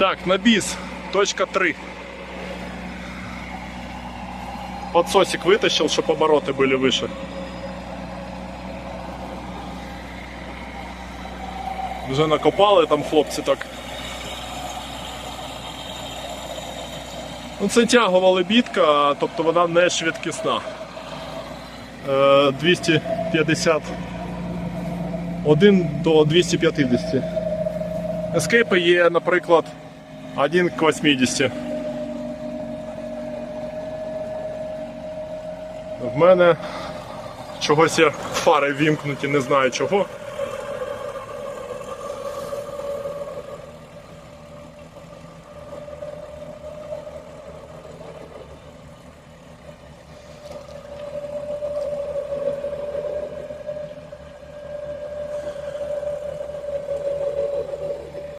Так, на біс. Точка 3. Подсосик вытащил, чтобы обороты были выше. Вже накопали там хлопці так. Ну, це тягова лебідка, тобто вона не швидкісна. Е, 251 до 250. Ескейпи є, наприклад, 1 к 80. В мене чогось я фари вімкнуті, не знаю чого.